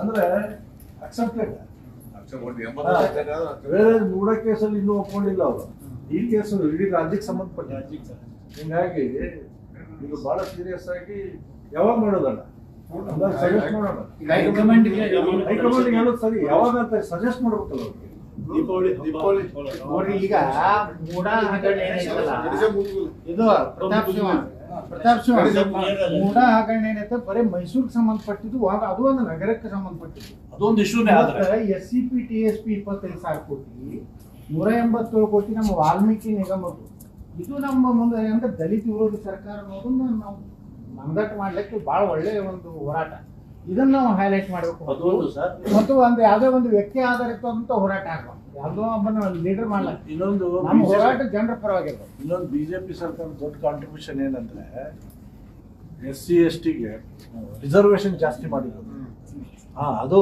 ಅಂದ್ರೆ ಅಕ್ಸೆಪ್ಟೆಡ್ ಬೇರೆ ಮೂಡ ಕೇಸಲ್ಲಿ ಇನ್ನೂ ಒಪ್ಕೊಂಡಿಲ್ಲ ಅವರು. ಈ ಕೇಸು ಇಡೀ ರಾಜ್ಯಕ್ಕೆ ಸಂಬಂಧಪಟ್ಟ ಹಿಂಗಾಗಿ ಇದು ಬಹಳ ಸೀರಿಯಸ್ ಆಗಿ ಯಾವಾಗ ಮಾಡೋದಲ್ಲ? ಸಜೆಸ್ಟ್ ಮಾಡೋಣ. ಹೈಕಮಾಂಡ್ ಹೇಳೋದು ಸರಿ. ಯಾವಾಗ ಅಂತ ಸಜೆಸ್ಟ್ ಮಾಡ್ಬೇಕಲ್ಲ ಅವ್ರಿಗೆ ನೋಡ್ರಿ ಈಗ ಮೂಡ. ಇದು ಪ್ರತಾಪ್ ಸಿಂಹ. ಪ್ರತಾಪ್ ಸಿಂಹ ಮೂಡ ಹಗರಣ ಏನೈತೆ? ಬರೀ ಮೈಸೂರಿಗೆ ಸಂಬಂಧಪಟ್ಟಿದ್ದು ಅದು ಒಂದು ನಗರಕ್ಕೆ ಸಂಬಂಧಪಟ್ಟಿದ್ದು. ಅದೊಂದು ಇಶ್ಯೂನೇ ಆದ್ರೆ. S C P T S P ಇಪ್ಪತ್ತೈದು ಸಾವಿರ ಕೋಟಿ ನೂರ ಎಂಬತ್ತೇಳು ಕೋಟಿ ನಮ್ಮ ವಾಲ್ಮೀಕಿ ನಿಗಮದ್ದು ಇದು ನಮ್ಮ ಮುಂದೆ ಅಂದ್ರೆ ದಲಿತ ವಿರೋಧಿ ಸರ್ಕಾರ ಅನ್ನೋದನ್ನ ನಾವು ಮಂದಟ್ ಮಾಡ್ಲಿಕ್ಕೆ ಬಹಳ ಒಳ್ಳೆಯ ಒಂದು ಹೋರಾಟ. ಇದನ್ನ ನಾವು ಹೈಲೈಟ್ ಮಾಡಬೇಕು. ಮತ್ತು ಒಂದು ಯಾವುದೇ ಒಂದು ವ್ಯಕ್ತಿ ಆಧಾರಿತವಾದಂತ ಹೋರಾಟ ಆಗಬಾರ್ದು ಯಾವುದೋ ಒಬ್ಬನ ಲೀಡರ್ ಇನ್ನೊಂದು ನಮ್ಮ ಹೋರಾಟ ಜನರ ಪರವಾಗಿರ್ಬೇಕು ಇನ್ನೊಂದು ಬಿಜೆಪಿ ಸರ್ಕಾರ ದೊಡ್ಡ ಕಾಂಟ್ರಿಬ್ಯೂಷನ್ ಏನಂದ್ರೆ ಎಸ್ ಸಿ ಎಸ್ ಟಿಗೆ ರಿಸರ್ವೇಶನ್ ಜಾಸ್ತಿ ಮಾಡಿರೋದು ಹಾ ಅದು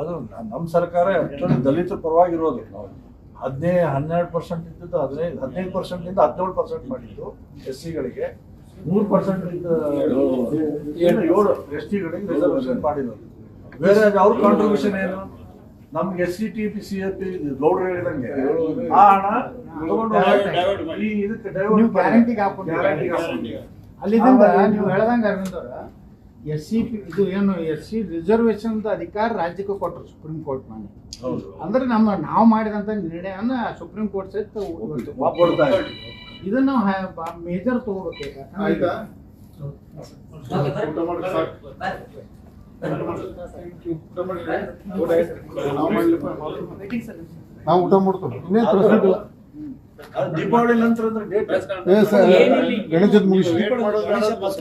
ಅದು ನಮ್ಮ ಸರ್ಕಾರ ಆಕ್ಚುಲಿ ದಲಿತರ ಪರವಾಗಿರೋದು. ಹದಿನೈದು ಹನ್ನೆರಡು ಪರ್ಸೆಂಟ್ ಇದ್ದದ್ದು ಹದಿನೈದು ಹದಿನೈದು ಪರ್ಸೆಂಟ್ ಇಂದ ಹದಿನೇಳು ಪರ್ಸೆಂಟ್ ಮಾಡಿದ್ದು ಎಸ್ ಸಿಗಳಿಗೆ ಮೂರು ಪರ್ಸೆಂಟ್ ಏಳು. ಎಸ್ ಟಿಗಳಿಗೆ ರಿಸರ್ವೇಶನ್ ಮಾಡಿರೋದು. ಬೇರೆ ಅವ್ರ ಕಾಂಟ್ರಿಬ್ಯೂಷನ್ ಏನು? ನಮ್ಗೆ S C T P C F P ಗೌಡ್ರು ಹೇಳಿದಂಗೆ ಆ ಹಣ ತಗೊಂಡು ಈ ಇದಕ್ಕೆ. ಗ್ಯಾರಂಟಿಗೆ ಹಾಕ್ಕೊಂಡು. ಅಲ್ಲಿಂದ ನೀವು ಹೇಳ್ದಂಗೆ ಅರವಿಂದ್ ಅವ್ರ ಎಸ್ ಸಿ ಪಿ ಇದು ಏನು ಎಸ್ ಸಿ ರಿಸರ್ವೇಶನ್ ಅಧಿಕಾರ ರಾಜ್ಯಕ್ಕೆ ಕೊಟ್ಟರು ಸುಪ್ರೀಂ ಕೋರ್ಟ್ ಮಾಡಿ ಹೌದು. ಅಂದ್ರೆ ನಮ್ಮ ನಾವು ಮಾಡಿದಂತ ನಿರ್ಣಯನ ಸುಪ್ರೀಂ ಕೋರ್ಟ್ ಸಹಿತ. ಇದನ್ನ ನಾವು ಮೇಜರ್ ತಗೋಬೇಕು. ನಾವು ಊಟ ಮಾಡ್ತೀವಿ. ಇನ್ನೇನು ಪ್ರಶ್ನೆ ಇಲ್ಲ. ದೀಪಾವಳಿ ನಂತರ ಅಂದ್ರೆ ಡೇಟ್ ಏ ಸರ್ ಗಣೇಶ ಮುಗಿಸಿ.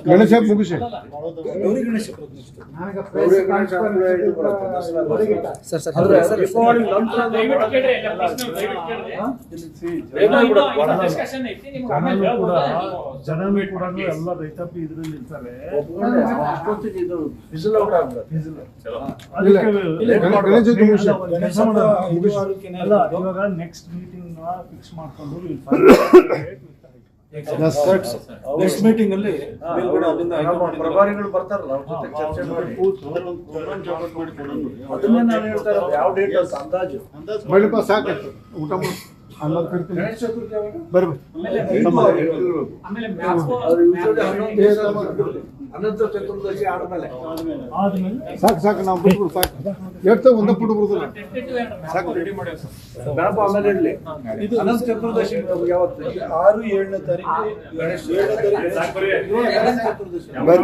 ಗಣೇಶ ಮುಗಿಸಿ. ದೀಪಾವಳಿ ನಂತರ ಮೀಟ್ ಕೂಡ ಎಲ್ಲ ರೈತಾಪಿ ಇದ್ರಲ್ಲಿ ಇರ್ತಾರೆ. ಬಿಸಿಲು ಔಟ್ ಗಣೇಶ ಮುಗಿಸಿ. ಇವಾಗ ನೆಕ್ಸ್ಟ್ ಮೀಟಿಂಗ್ ಫಿಕ್ಸ್ ಮಾಡ್ಕೊಂಡು ನೆಕ್ಸ್ಟ್ ಮೀಟಿಂಗ್ ಅಲ್ಲಿ ಪ್ರಭಾರಿಗಳು ಬರ್ತಾರಲ್ಲ ಅವ್ರ ಜೊತೆ ಚರ್ಚೆ ಮಾಡಿ. ಅದನ್ನೇ ನಾನು ಹೇಳ್ತಾ ಇರೋದು ಯಾವ ಡೇಟ್ ಅಂತ ಅಂದಾಜು? ಊಟ ಮಾಡಿ ಹನ್ನೊಂದು ಅನಂತ ಚತುರ್ದಶಿ ಆದ್ಮೇಲೆ. ಸಾಕು ಸಾಕು ನಾವು ಬಿಟ್ಬಿಡು ಸಾಕು. ಎಷ್ಟು ಒಂದೇ ಪುಟ್ಟು ಬಿಡುದಿಲ್ಲ ಸಾಕು ಮ್ಯಾಪ್. ಆಮೇಲೆ ಇದು ಅನಂತ ಚತುರ್ದಶಿ ಯಾವತ್ತು? ಆರು ಏಳನೇ ತಾರೀಕು ಗಣೇಶ ಏಳನೇ ತಾರೀಕು ಅನಂತ ಚತುರ್ದಶಿ. ಬರ್ರಿ,